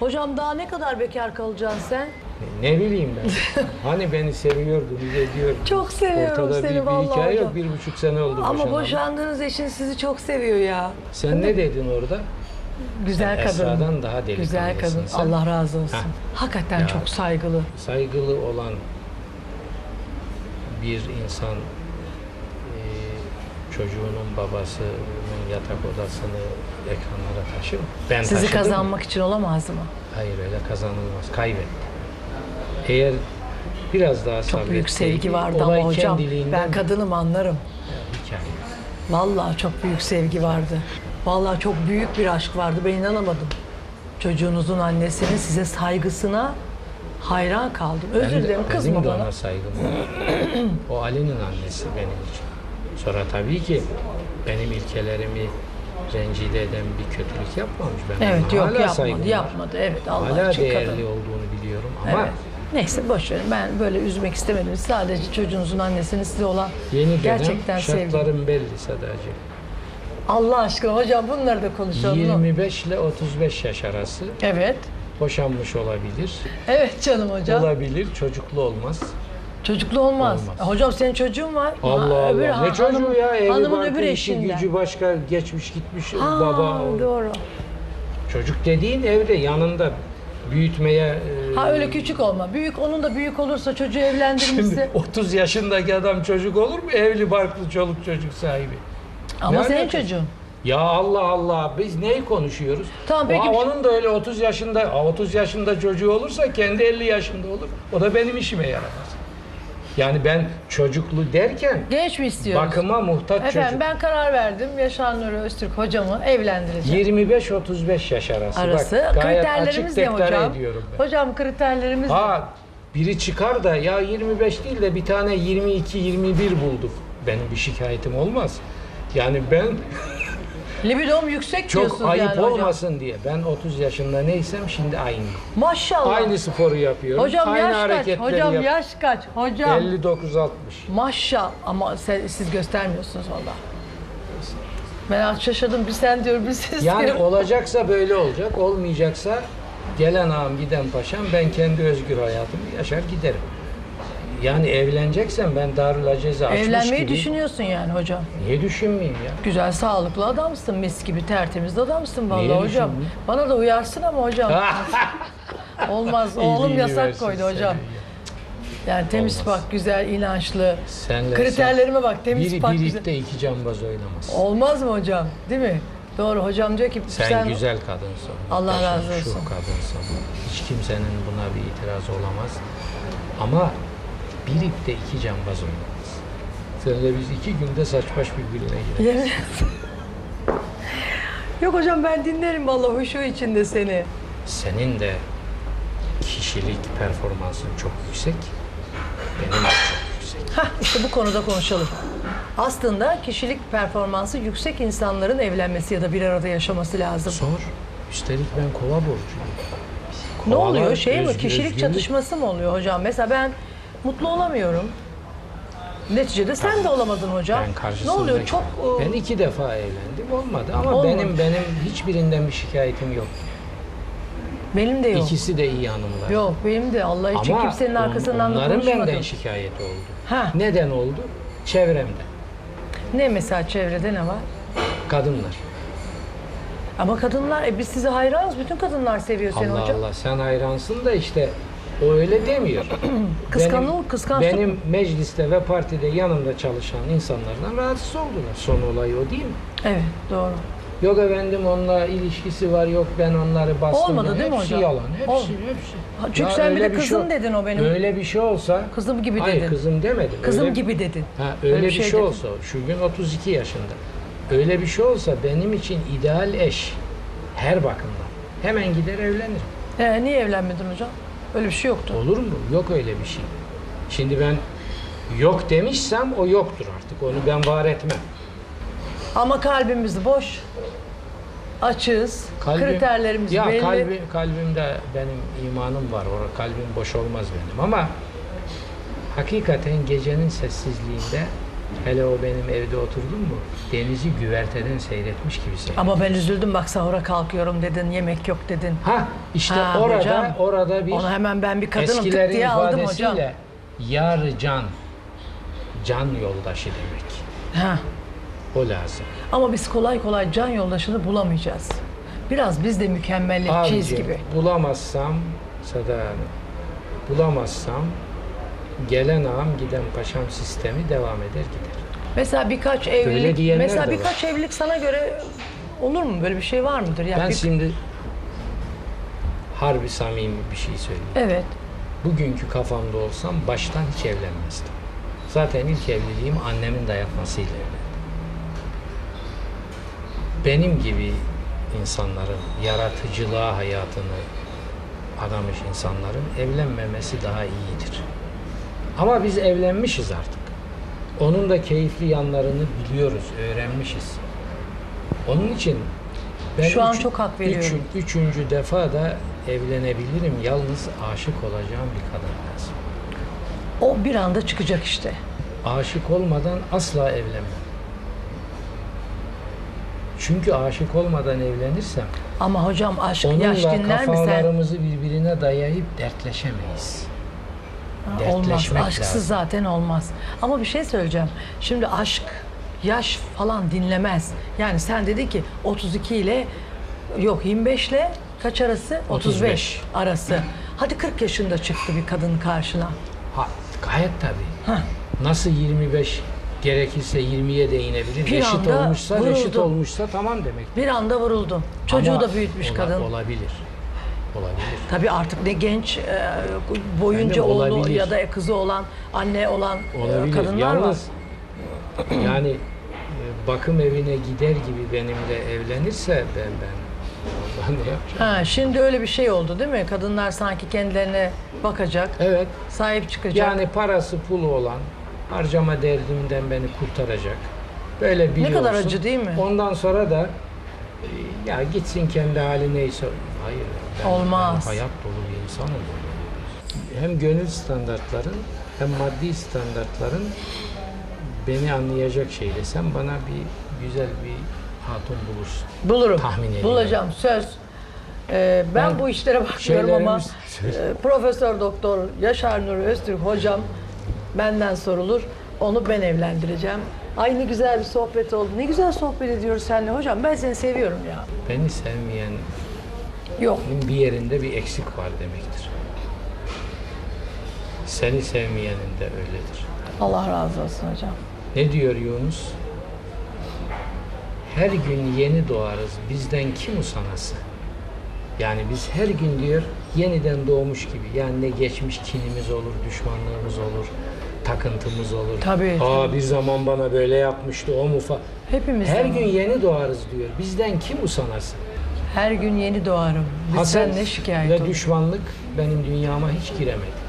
Hocam daha ne kadar bekar kalacaksın sen? Ne bileyim ben. hani beni seviyordunuz, ediyordunuz. Çok seviyorum Ortada seni bir, bir vallahi hikaye hocam. yok. Bir buçuk sene oldu Ama boşanalı. boşandığınız eşin sizi çok seviyor ya. Sen ne dedin orada? Güzel kadın. Esra'dan daha delikanlısın Güzel kadın. sen. Allah razı olsun. Heh. Hakikaten Ya. çok saygılı. Saygılı olan bir insan e, çocuğunun babasının yatak odasını ekranlara taşır? Ben Sizi taşıdım. kazanmak için olamaz mı? Hayır öyle kazanılmaz. Kaybetti. Eğer biraz daha Çok büyük sevgi vardı ama hocam. Ben kadınım anlarım. hikaye. Vallahi çok büyük sevgi vardı. Vallahi çok büyük bir aşk vardı. Ben inanamadım. Çocuğunuzun annesinin size saygısına hayran kaldım. Özür Ben dilerim kızma bana. ona saygım o Ali'nin annesi benim için. Sonra tabii ki benim ilkelerimi rencide eden bir kötülük yapmamış. Ben Evet yok hala yapmadı yapmadı. Evet Allah Hala değerli kadın. olduğunu biliyorum ama Evet. Neyse boş verin. Ben böyle üzmek istemedim. Sadece çocuğunuzun annesinin size olan yeni dönem gerçekten şartların belli sadece. Allah aşkına hocam bunları da konuşalım. 25 ile 35 yaş arası Evet. boşanmış olabilir. Evet canım hocam. Olabilir, çocuklu olmaz. Çocuklu olmaz. Olmaz. E, Hocam senin çocuğun var. Allah Ha, öbür Allah. Ne çocuğu hanım- ya? Evi Hanımın barkı, öbür işi eşinden. gücü başka geçmiş gitmiş Ha, baba. Doğru. Çocuk dediğin evde yanında büyütmeye e, Ha öyle küçük olma. Büyük onun da büyük olursa çocuğu Şimdi evlendirmişse. 30 yaşındaki adam çocuk olur mu? Evli barklı çoluk çocuk sahibi. Ama Ne senin alakası? çocuğun. Ya Allah Allah biz neyi konuşuyoruz? Tamam, peki Aa, onun da öyle 30 yaşında aa, 30 yaşında çocuğu olursa kendi 50 yaşında olur. O da benim işime yaramaz. Yani ben çocuklu derken Genç mi istiyoruz? bakıma muhtaç Efendim çocuk. ben karar verdim. Yaşar Nuri Öztürk hocamı evlendireceğim. 25-35 yaş arası. Arası. Bak, gayet kriterlerimiz açık ne deklare hocam? ediyorum ben. Hocam kriterlerimiz ne? Ha biri çıkar da ya 25 değil de bir tane 22-21 bulduk. Benim bir şikayetim olmaz. Yani ben Libidom yüksek çok diyorsunuz ayıp yani hocam. olmasın diye. Ben 30 yaşında neysem şimdi aynı. Maşallah. Aynı sporu yapıyorum. Hocam aynı yaş kaç? hareketleri Hocam yap- yaş kaç? Hocam. 59-60. Maşallah. Ama se- siz göstermiyorsunuz valla. Ben şaşırdım. Bir sen diyor, bir siz Yani diyor. olacaksa böyle olacak, olmayacaksa gelen ağam giden paşam ben kendi özgür hayatımı yaşar giderim. Yani evleneceksen ben Darül Aceze açmış Evlenmeyi gibi. düşünüyorsun yani hocam. Niye düşünmeyeyim ya? Güzel, sağlıklı adamsın. Mis gibi tertemiz adamsın vallahi Niye hocam. düşünmeyeyim? Bana da uyarsın ama hocam. Olmaz. Oğlum İyiliğini yasak versin koydu seni hocam. ya. Yani temiz Olmaz. bak, güzel, inançlı. Senle Kriterlerime bak, temiz biri pak güzel. birlikte iki cambaz oynamaz. Olmaz mı hocam? Değil mi? Doğru. Hocam diyor ki Sen, güzel kadınsın. Allah razı olsun. Şu kadınsın. Hiç kimsenin buna bir itiraz olamaz. Ama bir ipte iki cambaz oynamaz. Seninle biz iki günde saç baş birbirine girer. Yemin Yok hocam ben dinlerim vallahi huşu içinde seni. Senin de kişilik performansın çok yüksek. Benim de çok yüksek. Hah işte bu konuda konuşalım. Aslında kişilik performansı yüksek insanların evlenmesi ya da bir arada yaşaması lazım. Sor. Üstelik ben kova burcuyum. Ne Kovalar oluyor? Şey mi? özgür- Kişilik özgürlük. çatışması mı oluyor hocam? Mesela ben mutlu olamıyorum. Neticede sen de olamadın hocam. Ben ne karşısındaki... oluyor? Çok e, Ben iki defa evlendim. Olmadı ama Olmadı. benim benim hiçbirinden bir şikayetim yok. benim de yok. İkisi de iyi hanımlar. Yok benim de Allah için Ama kimsenin on- arkasından da onların konuşmadım. benden şikayeti oldu. Ha. Neden oldu? Çevremde. Ne mesela çevrede ne var? Kadınlar. Ama kadınlar, e biz size hayranız. Bütün kadınlar seviyor seni Allah hocam. Allah sen hayransın da işte o öyle demiyor. Kıskanıl- benim, kıskançlık- Benim mecliste ve partide yanımda çalışan insanlardan rahatsız oldular. Son olay o değil mi? Evet, doğru. Yok efendim onunla ilişkisi var, yok ben onları bastım. Olmadı değil mi hepsi hocam? yalan, hepsi, Olmadı. hepsi. Çünkü Ya sen bir öyle de kızım şey- dedin o benim. Öyle bir şey olsa... Kızım gibi Hayır dedin. kızım demedim. Kızım Öyle- gibi dedin. Ha, öyle, bir şey, dedin. olsa, şu gün 32 yaşında. Öyle bir şey olsa benim için ideal eş her bakımdan. Hemen gider evlenirim. Ee, niye evlenmedin hocam? Öyle bir şey yoktu. Olur mu? Yok öyle bir şey. Şimdi ben yok demişsem o yoktur artık. Onu ben var etmem. Ama kalbimiz boş. Açığız. Kriterlerimiz ya belli. kalbi, kalbimde benim imanım var. Orada kalbim boş olmaz benim ama hakikaten gecenin sessizliğinde Hele o benim evde oturdum mu denizi güverteden seyretmiş gibi seyrettim. Ama ben üzüldüm bak sahura kalkıyorum dedin, yemek yok dedin. Ha işte Ha, orada hocam. orada bir Onu hemen ben bir kadınım tık eskilerin diye aldım hocam. ifadesiyle yar can can yoldaşı demek. Ha. O lazım. Ama biz kolay kolay can yoldaşını bulamayacağız. Biraz biz de mükemmelliyetçiyiz Abicim, gibi. bulamazsam Hanım, bulamazsam gelen ağam giden paşam sistemi devam eder gider. Mesela birkaç evlilik, diyenler mesela de birkaç evlilik sana göre olur mu? Böyle bir şey var mıdır? Ya Ben bir- şimdi harbi samimi bir şey söyleyeyim. Evet. Bugünkü kafamda olsam baştan hiç evlenmezdim. Zaten ilk evliliğim annemin dayatmasıyla evlendim. Benim gibi insanların yaratıcılığa hayatını adamış insanların evlenmemesi daha iyidir. Ama biz evlenmişiz artık. Onun da keyifli yanlarını biliyoruz, öğrenmişiz. Onun için ben Şu an çok hak veriyorum. üçün- üçüncü defa da evlenebilirim. Yalnız aşık olacağım bir kadın lazım. O bir anda çıkacak işte. Aşık olmadan asla evlenmem. Çünkü aşık olmadan evlenirsem Ama hocam aşk yaş onunla dinler mi sen? kafalarımızı birbirine dayayıp dertleşemeyiz. Ha, Olmaz. dertleşmek Aşksız lazım. zaten olmaz. Ama bir şey söyleyeceğim. Şimdi aşk yaş falan dinlemez. Yani sen dedin ki 32 ile yok 25 ile kaç arası? 35, 35. arası. Hadi 40 yaşında çıktı bir kadın karşına. Ha, gayet tabii. Nasıl 25 gerekirse 20'ye de inebilir. Bir reşit anda olmuşsa, vuruldu. reşit olmuşsa tamam demek. Bir anda vuruldun. Çocuğu Ama da büyütmüş ola- kadın. Olabilir. Olabilir. Tabii artık ne genç e, boyunca Yani oğlu olabilir. ya da kızı olan, anne olan e, Olabilir. kadınlar var. Yalnız yani e, bakım evine gider gibi benimle evlenirse ben ben ne yapacağım? Ha, şimdi öyle bir şey oldu değil mi? Kadınlar sanki kendilerine bakacak, Evet. sahip çıkacak. Yani parası pulu olan harcama derdimden beni kurtaracak. Böyle Ne kadar acı değil mi? Ondan sonra da e, ya gitsin kendi hali neyse. Hayır. Ben, Olmaz. Ben hayat dolu bir insanım. Hem gönül standartların hem maddi standartların beni anlayacak şeyde sen bana bir güzel bir hatun bulursun. Bulurum. Tahmin ediyorum. Bulacağım söz. Ee, ben, Ben bu işlere bakmıyorum ama şeylerimiz- e, Profesör Doktor Yaşar Nuri Öztürk hocam benden sorulur. Onu ben evlendireceğim. Ay ne güzel bir sohbet oldu. Ne güzel sohbet ediyoruz seninle hocam. Ben seni seviyorum ya. Beni sevmeyenin Yok. bir yerinde bir eksik var demektir. Seni sevmeyenin de öyledir. Allah razı olsun hocam. Ne diyor Yunus? Her gün yeni doğarız, bizden kim usanası? Yani biz her gün diyor yeniden doğmuş gibi. Yani ne geçmiş kinimiz olur, düşmanlığımız olur, takıntımız olur. Tabii, Aa tabii. bir zaman bana böyle yapmıştı o mufa. Hepimiz Her gün yeni doğarız diyor. Bizden kim usanası? Her gün yeni doğarım. Bizden Haset ne şikayet ve olur? düşmanlık benim dünyama hiç giremedi.